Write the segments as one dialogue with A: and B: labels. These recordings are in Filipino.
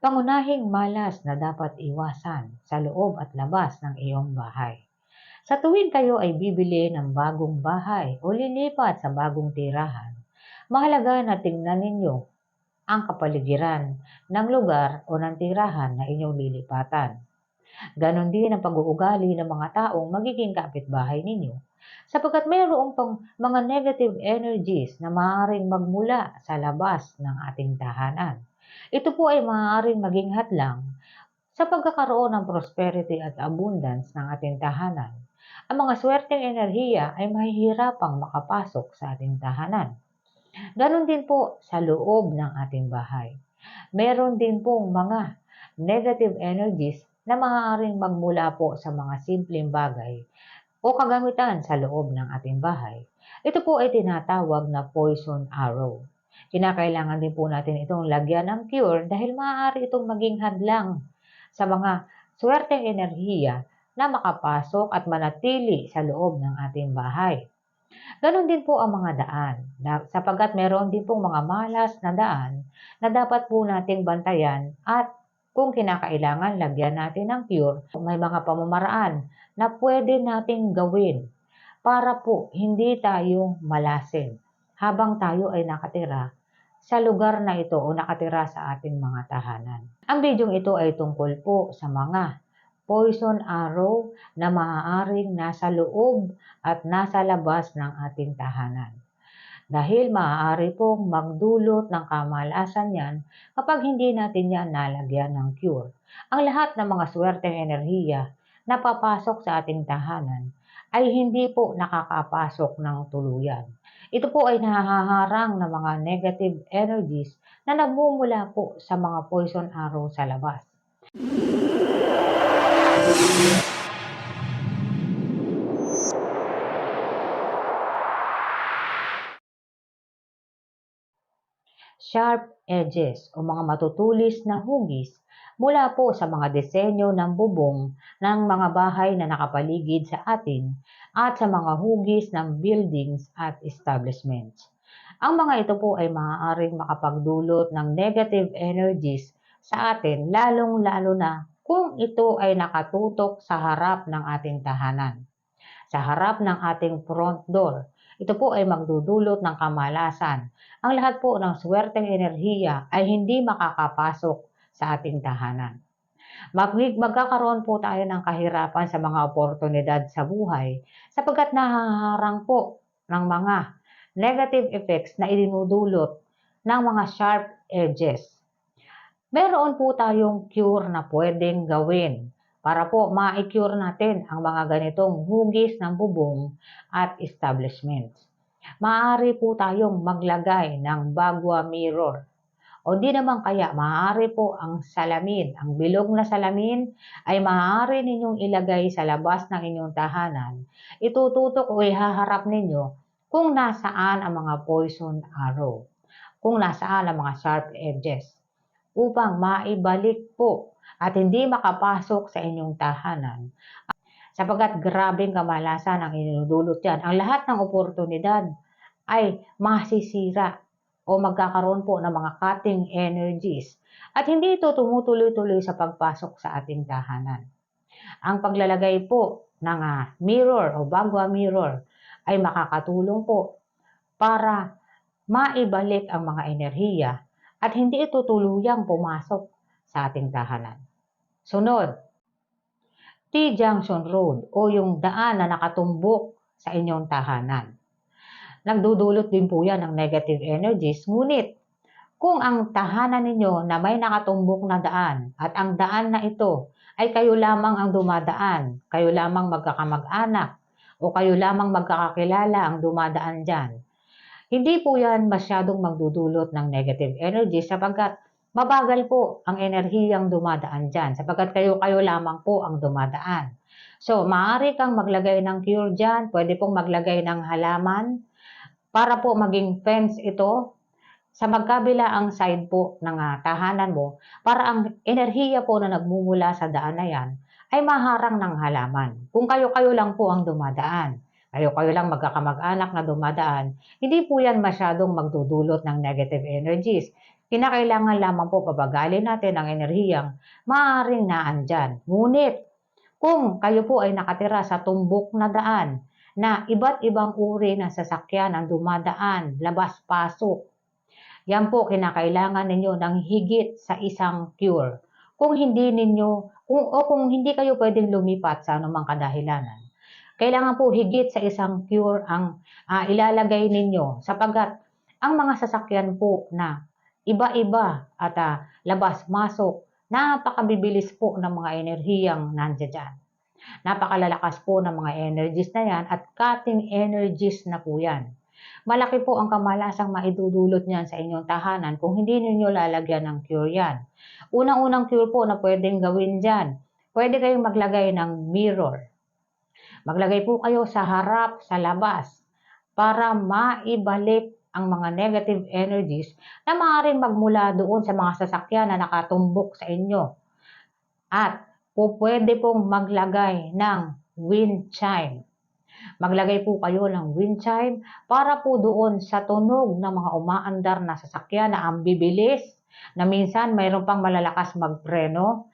A: Pangunahing malas na dapat iwasan sa loob at labas ng iyong bahay. Sa tuwing kayo ay bibili ng bagong bahay o lilipat sa bagong tirahan, mahalaga na tingnan ninyo ang kapaligiran ng lugar o ng tirahan na inyong lilipatan. Ganon din ang pag-uugali ng mga taong magiging kapitbahay ninyo sapagkat mayroong pang mga negative energies na maaaring magmula sa labas ng ating tahanan. Ito po ay maaaring maging hadlang sa pagkakaroon ng prosperity at abundance ng ating tahanan. Ang mga swerteng enerhiya ay mahihirapang makapasok sa ating tahanan. Ganon din po sa loob ng ating bahay. Meron din pong mga negative energies na maaaring magmula po sa mga simpleng bagay o kagamitan sa loob ng ating bahay. Ito po ay tinatawag na poison arrow. Kinakailangan din po natin itong lagyan ng cure dahil maaari itong maging hadlang sa mga swerteng enerhiya na makapasok at manatili sa loob ng ating bahay. Ganon din po ang mga daan, sapagkat meron din pong mga malas na daan na dapat po nating bantayan at kung kinakailangan lagyan natin ng cure, may mga pamamaraan na pwede nating gawin para po hindi tayo malasin habang tayo ay nakatira sa lugar na ito o nakatira sa ating mga tahanan. Ang bidyong ito ay tungkol po sa mga poison arrow na maaaring nasa loob at nasa labas ng ating tahanan. Dahil maaari pong magdulot ng kamalasan yan kapag hindi natin yan nalagyan ng cure. Ang lahat ng mga swerteng enerhiya na papasok sa ating tahanan ay hindi po nakakapasok ng tuluyan. Ito po ay nahaharang ng mga negative energies na nagmumula po sa mga poison arrow sa labas. Sharp edges o mga matutulis na hugis mula po sa mga disenyo ng bubong ng mga bahay na nakapaligid sa atin at sa mga hugis ng buildings at establishments. Ang mga ito po ay maaaring makapagdulot ng negative energies sa atin lalong-lalo na kung ito ay nakatutok sa harap ng ating tahanan, sa harap ng ating front door ito po ay magdudulot ng kamalasan. Ang lahat po ng swerteng enerhiya ay hindi makakapasok sa ating tahanan. Mag magkakaroon po tayo ng kahirapan sa mga oportunidad sa buhay sapagkat nahaharang po ng mga negative effects na idinudulot ng mga sharp edges. Meron po tayong cure na pwedeng gawin para po ma-cure natin ang mga ganitong hugis ng bubong at establishments. Maaari po tayong maglagay ng bagwa mirror. O di naman kaya, maaari po ang salamin, ang bilog na salamin ay maaari ninyong ilagay sa labas ng inyong tahanan. Itututok o ihaharap ninyo kung nasaan ang mga poison arrow, kung nasaan ang mga sharp edges, upang maibalik po at hindi makapasok sa inyong tahanan. Sapagat grabing kamalasan ang inudulot yan. Ang lahat ng oportunidad ay masisira o magkakaroon po ng mga cutting energies at hindi ito tumutuloy-tuloy sa pagpasok sa ating tahanan. Ang paglalagay po ng uh, mirror o bagwa mirror ay makakatulong po para maibalik ang mga enerhiya at hindi ito tuluyang pumasok sa ating tahanan. Sunod, T-junction road o yung daan na nakatumbok sa inyong tahanan. Nagdudulot din po yan ng negative energies, ngunit kung ang tahanan ninyo na may nakatumbok na daan at ang daan na ito ay kayo lamang ang dumadaan, kayo lamang magkakamag-anak o kayo lamang magkakakilala ang dumadaan dyan, hindi po yan masyadong magdudulot ng negative energy sapagkat mabagal po ang enerhiyang dumadaan dyan sapagkat kayo-kayo lamang po ang dumadaan. So, maaari kang maglagay ng cure dyan, pwede pong maglagay ng halaman para po maging fence ito sa magkabila ang side po ng uh, tahanan mo para ang enerhiya po na nagmumula sa daan na yan ay maharang ng halaman. Kung kayo-kayo lang po ang dumadaan, kayo-kayo lang magkakamag-anak na dumadaan, hindi po yan masyadong magdudulot ng negative energies Kinakailangan lamang po pabagalin natin ang enerhiyang maaaring naandyan. Ngunit, kung kayo po ay nakatira sa tumbok na daan na iba't ibang uri ng sasakyan ang dumadaan, labas-pasok, yan po kinakailangan ninyo ng higit sa isang cure. Kung hindi ninyo, kung, o kung hindi kayo pwedeng lumipat sa anumang kadahilanan, kailangan po higit sa isang cure ang ah, ilalagay ninyo sapagkat ang mga sasakyan po na iba-iba at ah, labas-masok, napakabibilis po ng mga enerhiyang nandiyan dyan. Napakalalakas po ng mga energies na yan at cutting energies na po yan. Malaki po ang kamalasang maidudulot niyan sa inyong tahanan kung hindi ninyo lalagyan ng cure yan. Unang-unang cure po na pwedeng gawin dyan, pwede kayong maglagay ng mirror. Maglagay po kayo sa harap, sa labas, para maibalik ang mga negative energies na maaaring magmula doon sa mga sasakyan na nakatumbok sa inyo. At po pwede pong maglagay ng wind chime. Maglagay po kayo ng wind chime para po doon sa tunog ng mga umaandar na sasakyan na ang na minsan mayroon pang malalakas magpreno,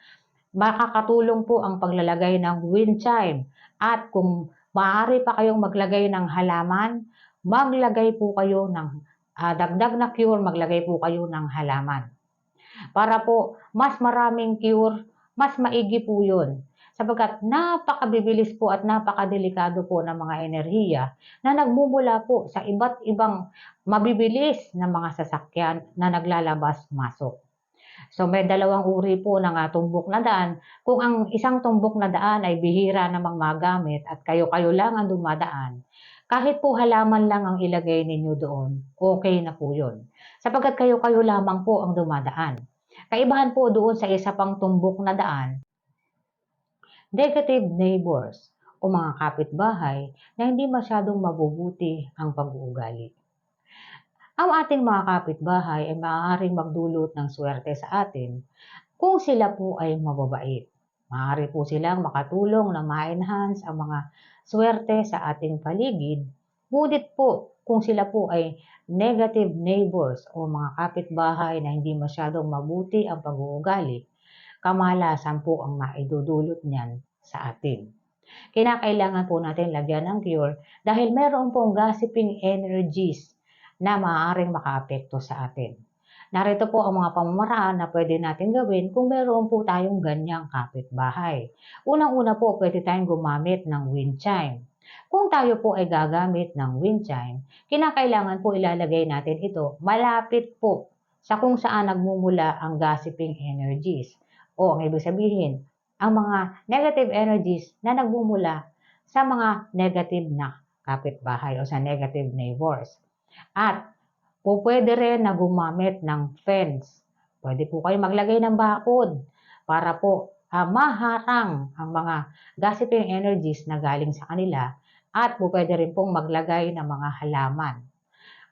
A: makakatulong po ang paglalagay ng wind chime. At kung maaari pa kayong maglagay ng halaman, maglagay po kayo ng ah, dagdag na cure, maglagay po kayo ng halaman. Para po mas maraming cure, mas maigi po yun. Sapagkat napakabibilis po at napakadelikado po ng mga enerhiya na nagmumula po sa iba't ibang mabibilis na mga sasakyan na naglalabas-masok. So may dalawang uri po ng uh, tumbok na daan. Kung ang isang tumbok na daan ay bihira namang magamit at kayo-kayo lang ang dumadaan, kahit po halaman lang ang ilagay ninyo doon, okay na po yun. Sapagkat kayo-kayo lamang po ang dumadaan. Kaibahan po doon sa isa pang tumbok na daan, negative neighbors o mga kapitbahay na hindi masyadong mabubuti ang pag-uugali. Ang ating mga kapitbahay ay maaaring magdulot ng swerte sa atin kung sila po ay mababait. Maaari po silang makatulong na ma-enhance ang mga swerte sa ating paligid. Ngunit po, kung sila po ay negative neighbors o mga kapitbahay na hindi masyadong mabuti ang pag-uugali, kamalasan po ang maidudulot niyan sa atin. Kinakailangan po natin lagyan ng cure dahil meron pong gossiping energies na maaaring makaapekto sa atin. Narito po ang mga pamamaraan na pwede natin gawin kung meron po tayong ganyang kapitbahay. Unang-una po, pwede tayong gumamit ng wind chime. Kung tayo po ay gagamit ng wind chime, kinakailangan po ilalagay natin ito malapit po sa kung saan nagmumula ang gossiping energies. O ang ibig sabihin, ang mga negative energies na nagmumula sa mga negative na kapitbahay o sa negative neighbors. At po pwede rin na gumamit ng fence. Pwede po kayo maglagay ng bakod para po uh, maharang ang mga gossiping energies na galing sa kanila at pwede rin pong maglagay ng mga halaman.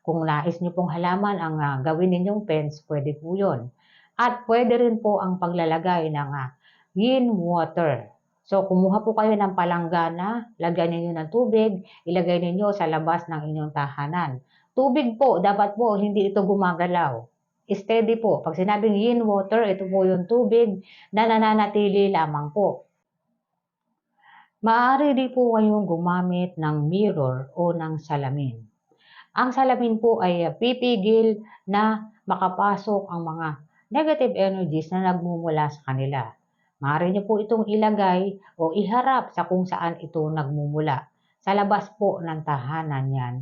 A: Kung nais niyo pong halaman ang uh, gawin ninyong fence, pwede po yun. At pwede rin po ang paglalagay ng uh, yin water. So, kumuha po kayo ng palanggana, lagyan ninyo ng tubig, ilagay ninyo sa labas ng inyong tahanan. Tubig po, dapat po hindi ito gumagalaw. Steady po. Pag sinabing yin water, ito po yung tubig na nananatili lamang po. Maaari din po kayong gumamit ng mirror o ng salamin. Ang salamin po ay pipigil na makapasok ang mga negative energies na nagmumula sa kanila. Maaari niyo po itong ilagay o iharap sa kung saan ito nagmumula. Sa labas po ng tahanan yan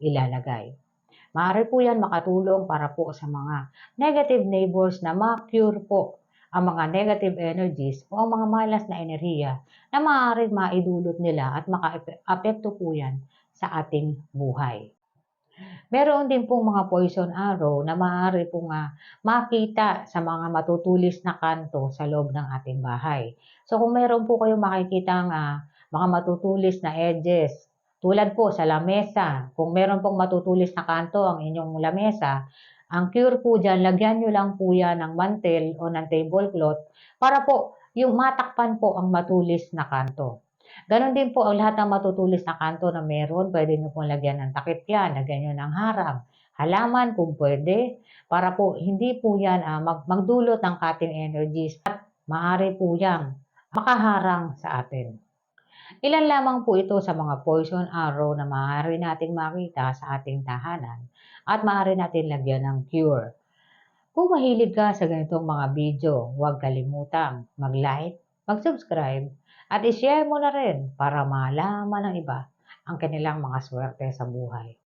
A: ilalagay. Maaari po yan makatulong para po sa mga negative neighbors na ma-cure po ang mga negative energies o ang mga malas na enerhiya na maaaring maidulot nila at maka-apekto po yan sa ating buhay. Meron din pong mga poison arrow na maaari pong uh, makita sa mga matutulis na kanto sa loob ng ating bahay. So kung meron po kayong makikita uh, mga matutulis na edges tulad po sa lamesa, kung meron pong matutulis na kanto ang inyong lamesa, ang cure po dyan, lagyan nyo lang po yan ng mantel o ng tablecloth para po yung matakpan po ang matulis na kanto. Ganon din po ang lahat ng matutulis na kanto na meron, pwede nyo pong lagyan ng takip yan, lagyan nyo ng harang, halaman kung pwede, para po hindi po yan ah, mag- magdulot ng cutting energies at maaari po yang makaharang sa atin. Ilan lamang po ito sa mga poison arrow na maaari nating makita sa ating tahanan at maaari natin lagyan ng cure. Kung mahilig ka sa ganitong mga video, huwag kalimutang mag-like, mag-subscribe, at i-share mo na rin para malaman ng iba ang kanilang mga swerte sa buhay.